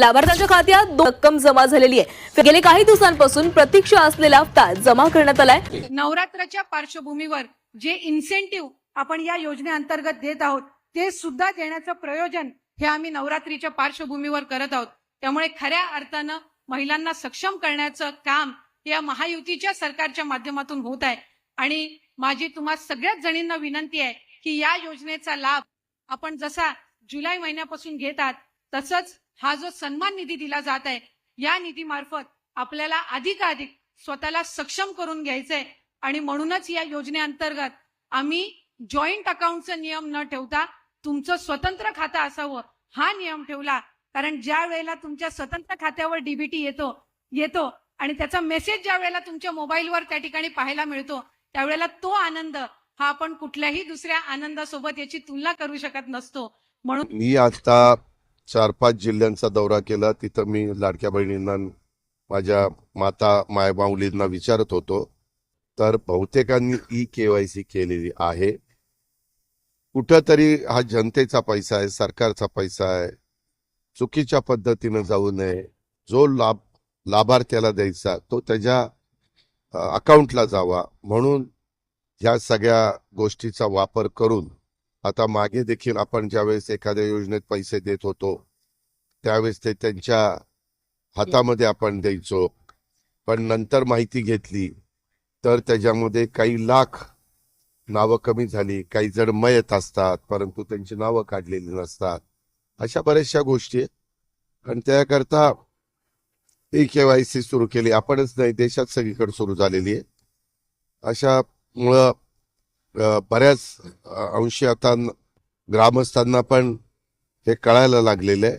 लाभार्थ्यांच्या खात्यात रक्कम जमा झालेली आहे. गेले काही दिवसांपासून प्रतीक्षा असलेला हप्ता जमा करण्यात आलाय. नवरात्राच्या पार्श्वभूमीवर जे इन्सेंटिव्ह आपण या योजनेअंतर्गत देत आहोत ते सुद्धा देण्याचं प्रयोजन हे आम्ही नवरात्रीच्या पार्श्वभूमीवर करत आहोत. त्यामुळे खऱ्या अर्थानं महिलांना सक्षम करण्याचं काम या महायुतीच्या सरकारच्या माध्यमातून होत आहे. आणि माझी तुम्हा सगळ्याच जणींना विनंती आहे की या योजनेचा लाभ आपण जसा जुलै महिन्यापासून घेतात तसंच हा जो सन्मान निधी दिला जात आहे या निधीमार्फत आपल्याला अधिकाधिक स्वतःला सक्षम करून घ्यायचंय. आणि म्हणूनच या योजनेअंतर्गत आम्ही जॉईंट अकाउंटचा नियम न ठेवता तुमचं स्वतंत्र खातं असावं हा नियम ठेवला. कारण ज्या वेळेला तुमच्या स्वतंत्र खात्यावर डीबीटी येतो येतो आणि त्याचा मेसेज ज्या वेळेला तुमच्या मोबाईलवर त्या ठिकाणी पाहायला मिळतो त्यावेळेला तो आनंद हा आपण कुठल्याही दुसऱ्या आनंदासोबत याची तुलना करू शकत नसतो. म्हणून मी आता चार पाच जिल्ह्यांचा दौरा केला. तिथं मी लाडक्या बहिणींना माझ्या माता मायमाऊलींना विचारत होतो. तर बहुतेकांनी ई केवायसी केलेली आहे. कुठंतरी हा जनतेचा पैसा आहे सरकारचा पैसा आहे. चुकीच्या पद्धतीनं जाऊ नये. जो लाभ लाभार्थ्याला द्यायचा तो त्याच्या अकाउंटला जावा. म्हणून ह्या सगळ्या गोष्टीचा वापर करून आता मागे देखील आपण ज्यावेळेस एखाद्या योजनेत पैसे देत होतो त्यावेळेस ते त्यांच्या हातामध्ये आपण द्यायचो. पण नंतर माहिती घेतली तर त्याच्यामध्ये काही लाख नावं कमी झाली काही जण मयत असतात परंतु त्यांची नावं काढलेली नसतात. अशा बऱ्याचशा गोष्टी आहेत. आणि त्याकरता ई केवायसी सुरू केली. आपणच नाही देशात सगळीकडे सुरू झालेली आहे. अशामुळं बऱ्याच अंशी आता ग्रामस्थांना पण हे कळायला लागलेलं आहे.